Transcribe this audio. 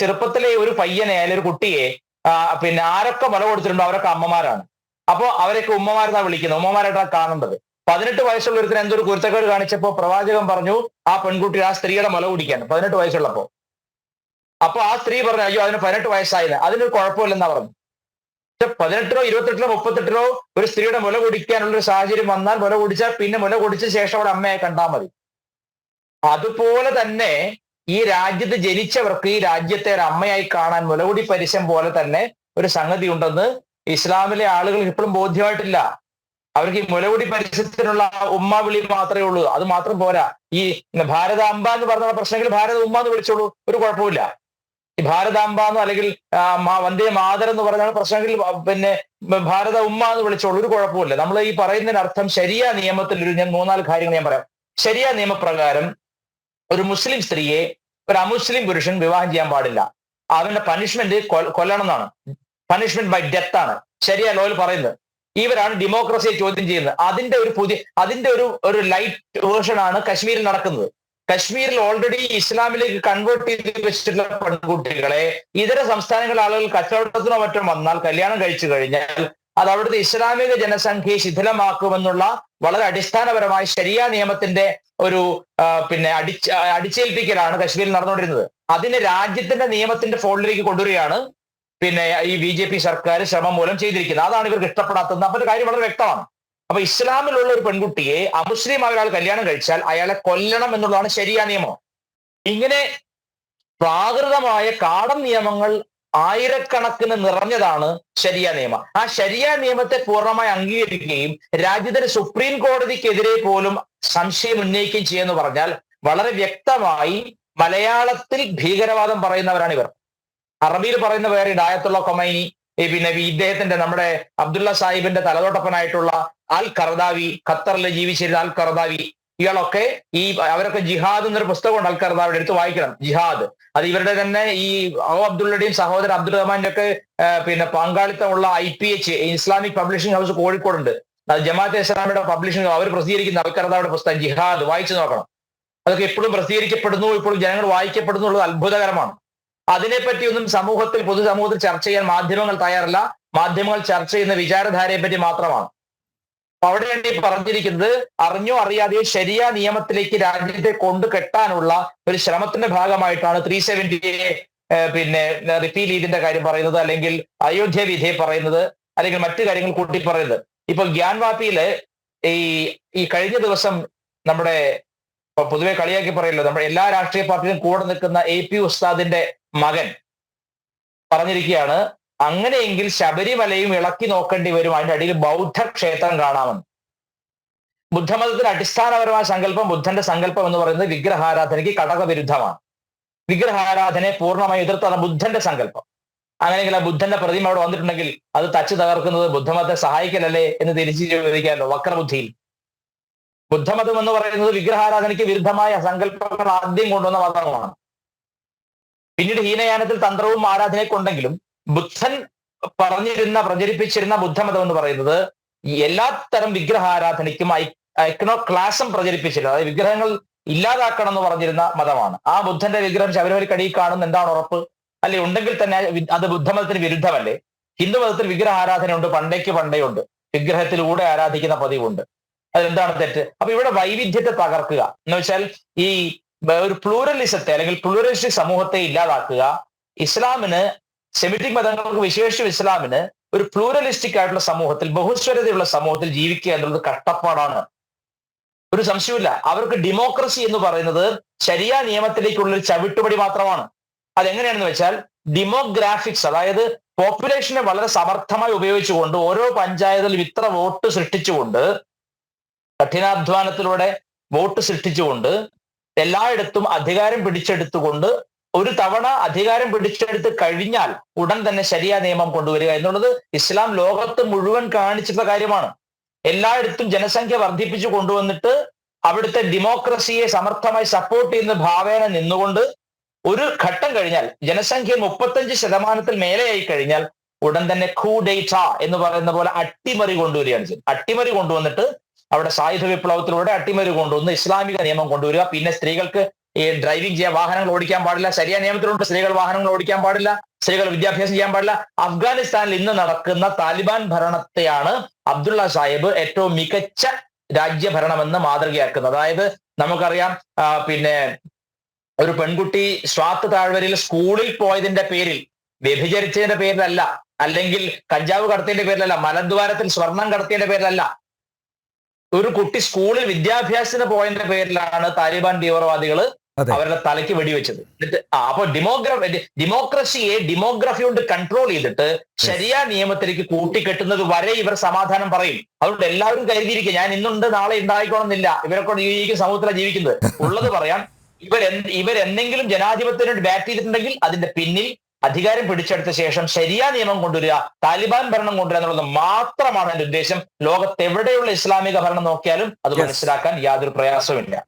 ചെറുപ്പത്തിലെ ഒരു പയ്യനെ അല്ലെങ്കിൽ ഒരു കുട്ടിയെ പിന്നെ ആരൊക്കെ മുല കൊടുത്തിട്ടുണ്ടോ അവരൊക്കെ അമ്മമാരാണ്. അപ്പോൾ അവരൊക്കെ ഉമ്മമാരെന്നാ വിളിക്കുന്നത്. ഉമ്മമാരായിട്ടാണ് കാണേണ്ടത് പതിനെട്ട് വയസ്സുള്ള ഒരുത്തിന് എന്തൊരു കുരുത്തക്കേട് കാണിച്ചപ്പോൾ പ്രവാചകൻ പറഞ്ഞു ആ പെൺകുട്ടി ആ സ്ത്രീയുടെ മുല കുടിക്കാൻ. പതിനെട്ട് വയസ്സുള്ളപ്പോ. അപ്പൊ ആ സ്ത്രീ പറഞ്ഞു അയ്യോ അതിന് പതിനെട്ട് വയസ്സായില്ല. അതിനൊരു കുഴപ്പമില്ലെന്നാ പറഞ്ഞു പക്ഷെ പതിനെട്ടിലോ ഇരുപത്തെട്ടിലോ മുപ്പത്തെട്ടിലോ ഒരു സ്ത്രീയുടെ മുല കുടിക്കാനുള്ള ഒരു സാഹചര്യം വന്നാൽ മുല കുടിച്ചാൽ പിന്നെ മുല കുടിച്ച ശേഷം അവിടെ അമ്മയെ കണ്ടാൽ മതി. അതുപോലെ തന്നെ ഈ രാജ്യത്ത് ജനിച്ചവർക്ക് ഈ രാജ്യത്തെ ഒരു അമ്മയായി കാണാൻ മുലകുടി പരിശം പോലെ തന്നെ ഒരു സംഗതി ഉണ്ടെന്ന് ഇസ്ലാമിലെ ആളുകൾ ഇപ്പോഴും ബോധ്യമായിട്ടില്ല. അവർക്ക് ഈ മുലകുടി പരിസരത്തിനുള്ള ഉമ്മ വിളി മാത്രമേ ഉള്ളൂ. അത് മാത്രം പോരാ. ഈ ഭാരത ഭാരതാംബ എന്ന് പറഞ്ഞ പ്രശ്നങ്ങൾ ഭാരത ഉമ്മ എന്ന് വിളിച്ചോളൂ. ഒരു കുഴപ്പമില്ല ഈ ഭാരതാംബ എന്നോ അല്ലെങ്കിൽ വന്ദേ മാതരം എന്ന് പറഞ്ഞ പ്രശ്നങ്ങളിൽ പിന്നെ ഭാരത ഉമ്മ എന്ന് വിളിച്ചോളൂ. ഒരു കുഴപ്പമില്ല നമ്മൾ ഈ പറയുന്നതിന് അർത്ഥം ശരിയ നിയമത്തിൽ ഒരു ഞാൻ മൂന്നാൽ കാര്യങ്ങൾ ഞാൻ പറയാം. ശരിയ നിയമപ്രകാരം ഒരു മുസ്ലിം സ്ത്രീയെ ഒരു അമുസ്ലിം പുരുഷൻ വിവാഹം ചെയ്യാൻ പാടില്ല. അവന്റെ പനിഷ്മെന്റ് കൊല്ലണം എന്നാണ് പനിഷ്മെന്റ് ബൈ ഡെത്ത് ആണ്. ശരിയാ ലോയിൽ പറയുന്നത്. ഇവരാണ് ഡെമോക്രസിയെ ചോദ്യം ചെയ്യുന്നത്. അതിന്റെ ഒരു പുതിയ അതിന്റെ ഒരു ഒരു ലൈറ്റ് വേർഷൻ ആണ് കശ്മീരിൽ നടക്കുന്നത്. കശ്മീരിൽ ഓൾറെഡി ഇസ്ലാമിലേക്ക് കൺവേർട്ട് ചെയ്ത് വെച്ചിട്ടുള്ള പെൺകുട്ടികളെ ഇതര സംസ്ഥാനങ്ങളിലെ ആളുകൾ കച്ചവടത്തിനോ മറ്റോ വന്നാൽ കല്യാണം കഴിച്ചു കഴിഞ്ഞാൽ അത് അവിടുത്തെ ഇസ്ലാമിക ജനസംഖ്യയെ ശിഥിലമാക്കുമെന്നുള്ള വളരെ അടിസ്ഥാനപരമായ ശരിയ നിയമത്തിന്റെ ഒരു പിന്നെ അടിച്ച അടിച്ചേൽപ്പിക്കലാണ് കശ്മീരിൽ നടന്നുകൊണ്ടിരുന്നത്. അതിന് രാജ്യത്തിന്റെ നിയമത്തിന്റെ ഫോൾഡിലേക്ക് കൊണ്ടുവരികയാണ് പിന്നെ ഈ ബി ജെ പി സർക്കാർ ശ്രമം മൂലം ചെയ്തിരിക്കുന്നത്. അതാണ് ഇവർക്ക് ഇഷ്ടപ്പെടാത്തത് അപ്പൊ കാര്യം വളരെ വ്യക്തമാണ്. അപ്പൊ ഇസ്ലാമിലുള്ള ഒരു പെൺകുട്ടിയെ അമുസ്ലിം അവരാൾ കല്യാണം കഴിച്ചാൽ അയാളെ കൊല്ലണം എന്നുള്ളതാണ് ശരിയാ നിയമം. ഇങ്ങനെ പ്രാകൃതമായ കാടൻ നിയമങ്ങൾ ആയിരക്കണക്കിന് നിറഞ്ഞതാണ് ശരിയ നിയമം. ആ ശരിയ നിയമത്തെ പൂർണമായി അംഗീകരിക്കുകയും രാജ്യത്തിന് സുപ്രീം കോടതിക്കെതിരെ പോലും സംശയം ഉന്നയിക്കുകയും ചെയ്യുമെന്ന് പറഞ്ഞാൽ വളരെ വ്യക്തമായി മലയാളത്തിൽ ഭീകരവാദം പറയുന്നവരാണ് ഇവർ. അറബിയിൽ പറയുന്ന പേര് ഡായത്തുള്ള കൊമൈനി പിന്നെ ഇദ്ദേഹത്തിന്റെ നമ്മുടെ അബ്ദുള്ള സാഹിബിന്റെ തലതോട്ടപ്പനായിട്ടുള്ള അൽ കർദാവി ഖത്തറിൽ ജീവിച്ചിരുന്ന അൽ കർദാവി ഇയാളൊക്കെ ഈ അവരൊക്കെ ജിഹാദ് എന്നൊരു പുസ്തകമുണ്ട് ആൾക്കാർ അവരുടെ എടുത്ത് വായിക്കണം. ജിഹാദ്. അത് ഇവരുടെ തന്നെ ഈ ഓ അബ്ദുള്ളയുടെയും സഹോദരൻ അബ്ദുൾ റഹ്മാന്റെ ഒക്കെ പിന്നെ പങ്കാളിത്തമുള്ള I P H Islamic publishing house കോഴിക്കോടുണ്ട്. അത് ജമാഅത്തെ ഇസ്ലാമിയുടെ പബ്ലിഷിംഗ് അവർ പ്രസിദ്ധീകരിക്കുന്ന ആൾക്കാർ അവരുടെ പുസ്തകം ജിഹാദ് വായിച്ചു നോക്കണം. അതൊക്കെ എപ്പോഴും പ്രസിദ്ധീകരിക്കപ്പെടുന്നു ഇപ്പോഴും ജനങ്ങൾ വായിക്കപ്പെടുന്നു ഉള്ളത് അത്ഭുതകരമാണ്. അതിനെപ്പറ്റി ഒന്നും സമൂഹത്തിൽ പൊതുസമൂഹത്തിൽ ചർച്ച ചെയ്യാൻ മാധ്യമങ്ങൾ തയ്യാറല്ല. മാധ്യമങ്ങൾ ചർച്ച ചെയ്യുന്ന വിചാരധാരയെ പറ്റി മാത്രമാണ്. അവിടെയാണ് ഈ പറഞ്ഞിരിക്കുന്നത് അറിഞ്ഞോ അറിയാതെയോ ശരിയ നിയമത്തിലേക്ക് രാജ്യത്തെ കൊണ്ടു കെട്ടാനുള്ള ഒരു ശ്രമത്തിന്റെ ഭാഗമായിട്ടാണ് ത്രീ സെവന്റിയെ പിന്നെ റിപ്പീൽ ചെയ്തിന്റെ കാര്യം പറയുന്നത് അല്ലെങ്കിൽ അയോധ്യ വിധിയെ പറയുന്നത് അല്ലെങ്കിൽ മറ്റു കാര്യങ്ങൾ കൂട്ടി പറയുന്നത്. ഇപ്പൊ ഗ്യാൻവാപ്പിയിൽ ഈ ഈ കഴിഞ്ഞ ദിവസം നമ്മുടെ പൊതുവെ കളിയാക്കി പറയല്ലോ നമ്മുടെ എല്ലാ രാഷ്ട്രീയ പാർട്ടിയിലും കൂടെ നിൽക്കുന്ന എ പി ഉസ്താദിന്റെ മകൻ പറഞ്ഞിരിക്കുകയാണ് അങ്ങനെയെങ്കിൽ ശബരിമലയും ഇളക്കി നോക്കേണ്ടി വരും. അതിന്റെ അടിയിൽ ബൗദ്ധ ക്ഷേത്രം കാണാമെന്ന്. ബുദ്ധമതത്തിന്റെ അടിസ്ഥാനപരമായ സങ്കല്പം ബുദ്ധന്റെ സങ്കല്പം എന്ന് പറയുന്നത് വിഗ്രഹാരാധനയ്ക്ക് കടകവിരുദ്ധമാണ്. വിഗ്രഹാരാധനയെ പൂർണമായി എതിർത്താണ് ബുദ്ധന്റെ സങ്കല്പം. അങ്ങനെയെങ്കിൽ ആ ബുദ്ധന്റെ പ്രതിമ അവിടെ വന്നിട്ടുണ്ടെങ്കിൽ അത് തച്ചു തകർക്കുന്നത് ബുദ്ധമതത്തെ സഹായിക്കലല്ലേ എന്ന് തിരിച്ചു ചോദിക്കാമല്ലോ വക്രബുദ്ധിയിൽ. ബുദ്ധമതം എന്ന് പറയുന്നത് വിഗ്രഹാരാധനയ്ക്ക് വിരുദ്ധമായ സങ്കല്പങ്ങൾ ആദ്യം കൊണ്ടുവന്ന മതമാണ്. പിന്നീട് ഹീനയാനത്തിൽ തന്ത്രവും ആരാധനയൊക്കെ ബുദ്ധൻ പറഞ്ഞിരുന്ന പ്രചരിപ്പിച്ചിരുന്ന ബുദ്ധമതം എന്ന് പറയുന്നത് എല്ലാ തരം വിഗ്രഹാരാധനയ്ക്കും ഐക്കണോ ക്ലാസം പ്രചരിപ്പിച്ചിരുന്നത്. അതായത് വിഗ്രഹങ്ങൾ ഇല്ലാതാക്കണം എന്ന് പറഞ്ഞിരുന്ന മതമാണ്. ആ ബുദ്ധന്റെ വിഗ്രഹം ശബരിമലക്കടിയിൽ കാണുന്ന എന്താണ് ഉറപ്പ്? അല്ലെ ഉണ്ടെങ്കിൽ തന്നെ അത് ബുദ്ധമതത്തിന് വിരുദ്ധമല്ലേ? ഹിന്ദു മതത്തിൽ വിഗ്രഹ ആരാധന ഉണ്ട് പണ്ടേക്ക് പണ്ടേയുണ്ട്. വിഗ്രഹത്തിലൂടെ ആരാധിക്കുന്ന പതിവുണ്ട്. അതെന്താണ് തെറ്റ്? അപ്പൊ ഇവിടെ വൈവിധ്യത്തെ തകർക്കുക. എന്ന് വെച്ചാൽ ഈ ഒരു പ്ലൂറലിസത്തെ അല്ലെങ്കിൽ പ്ലൂറലിസ്റ്റിക് സമൂഹത്തെ ഇല്ലാതാക്കുക ഇസ്ലാമിന് സെമിറ്റിക് മതങ്ങൾക്ക് വിശേഷിച്ചും ഇസ്ലാമിന് ഒരു പ്ലൂറലിസ്റ്റിക് ആയിട്ടുള്ള സമൂഹത്തിൽ ബഹുസ്വരതയുള്ള സമൂഹത്തിൽ ജീവിക്കുക എന്നുള്ളത് കഷ്ടപ്പാടാണ്. ഒരു സംശയമില്ല അവർക്ക് ഡെമോക്രസി എന്ന് പറയുന്നത് ശരിയ നിയമത്തിലേക്കുള്ള ഒരു ചവിട്ടുപടി മാത്രമാണ്. അതെങ്ങനെയാണെന്ന് വെച്ചാൽ ഡെമോഗ്രാഫിക്സ് അതായത് പോപ്പുലേഷനെ വളരെ സമർത്ഥമായി ഉപയോഗിച്ചുകൊണ്ട് ഓരോ പഞ്ചായത്തിലും ഇത്ര വോട്ട് സൃഷ്ടിച്ചുകൊണ്ട് കഠിനാധ്വാനത്തിലൂടെ വോട്ട് സൃഷ്ടിച്ചുകൊണ്ട് എല്ലായിടത്തും അധികാരം പിടിച്ചെടുത്തുകൊണ്ട് ഒരു തവണ അധികാരം പിടിച്ചെടുത്ത് കഴിഞ്ഞാൽ ഉടൻ തന്നെ ശരിയ നിയമം കൊണ്ടുവരിക എന്നുള്ളത് ഇസ്ലാം ലോകത്ത് മുഴുവൻ കാണിച്ചിട്ടുള്ള കാര്യമാണ്. എല്ലായിടത്തും ജനസംഖ്യ വർദ്ധിപ്പിച്ചു കൊണ്ടുവന്നിട്ട് അവിടുത്തെ ഡെമോക്രസിയെ സമർത്ഥമായി സപ്പോർട്ട് ചെയ്യുന്ന ഭാവേന നിന്നുകൊണ്ട് ഒരു ഘട്ടം കഴിഞ്ഞാൽ ജനസംഖ്യ മുപ്പത്തഞ്ച് ശതമാനത്തിൽ മേലെയായി കഴിഞ്ഞാൽ ഉടൻ തന്നെ ഖൂ ഡേറ്റ എന്ന് പറയുന്ന പോലെ അട്ടിമറി കൊണ്ടുവരികയാണ് ചെയ്യുന്നത് അട്ടിമറി കൊണ്ടുവന്നിട്ട് അവിടെ സായുധ വിപ്ലവത്തിലൂടെ അട്ടിമറി കൊണ്ടുവന്ന് ഇസ്ലാമിക നിയമം കൊണ്ടുവരിക. പിന്നെ സ്ത്രീകൾക്ക് ഈ ഡ്രൈവിംഗ് ചെയ്യാൻ വാഹനങ്ങൾ ഓടിക്കാൻ പാടില്ല. ശരിയായ നിയമത്തിലുണ്ട്. സ്ത്രീകൾ വാഹനങ്ങൾ ഓടിക്കാൻ പാടില്ല. സ്ത്രീകൾ വിദ്യാഭ്യാസം ചെയ്യാൻ പാടില്ല. അഫ്ഗാനിസ്ഥാനിൽ ഇന്ന് നടക്കുന്ന താലിബാൻ ഭരണത്തെയാണ് അബ്ദുള്ള സാഹിബ് ഏറ്റവും മികച്ച രാജ്യഭരണമെന്ന് മാതൃകയാക്കുന്നത്. അതായത് നമുക്കറിയാം പിന്നെ ഒരു പെൺകുട്ടി സ്വാത്ത് താഴ്വരയിൽ സ്കൂളിൽ പോയതിന്റെ പേരിൽ വ്യഭിചരിച്ചതിന്റെ പേരിലല്ല അല്ലെങ്കിൽ കഞ്ചാവ് കടത്തിയതിന്റെ പേരിലല്ല മലദ്വാരത്തിൽ സ്വർണം കടത്തിയതിന്റെ പേരിലല്ല ഒരു കുട്ടി സ്കൂളിൽ വിദ്യാഭ്യാസത്തിന് പോയതിന്റെ പേരിലാണ് താലിബാൻ തീവ്രവാദികൾ അവരുടെ തലയ്ക്ക് വെടിവെച്ചത്. എന്നിട്ട് അപ്പൊ ഡെമോഗ്രഫി ഡെമോക്രസിയെ ഡെമോഗ്രഫി കൊണ്ട് കൺട്രോൾ ചെയ്തിട്ട് ശരിയാ നിയമത്തിലേക്ക് കൂട്ടിക്കെട്ടുന്നത് വരെ ഇവർ സമാധാനം പറയും. അതുകൊണ്ട് എല്ലാവരും കരുതിയിരിക്കുക ഞാൻ ഇന്നുണ്ട് നാളെ ഉണ്ടായിക്കോണമെന്നില്ല ഇവരൊക്കെ ജീവിക്കും സമൂഹത്തിലാണ് ജീവിക്കുന്നത്. ഉള്ളത് പറയാം ഇവർ ഇവരെന്തെങ്കിലും ജനാധിപത്യത്തിനോട് ബാറ്റ് ചെയ്തിട്ടുണ്ടെങ്കിൽ അതിന്റെ പിന്നിൽ അധികാരം പിടിച്ചെടുത്ത ശേഷം ശരിയാ നിയമം കൊണ്ടുവരിക താലിബാൻ ഭരണം കൊണ്ടുവരിക എന്നുള്ളത് മാത്രമാണ് എന്റെ ഉദ്ദേശം. ലോകത്തെവിടെയുള്ള ഇസ്ലാമിക ഭരണം നോക്കിയാലും അത് മനസ്സിലാക്കാൻ യാതൊരു പ്രയാസവുമില്ല.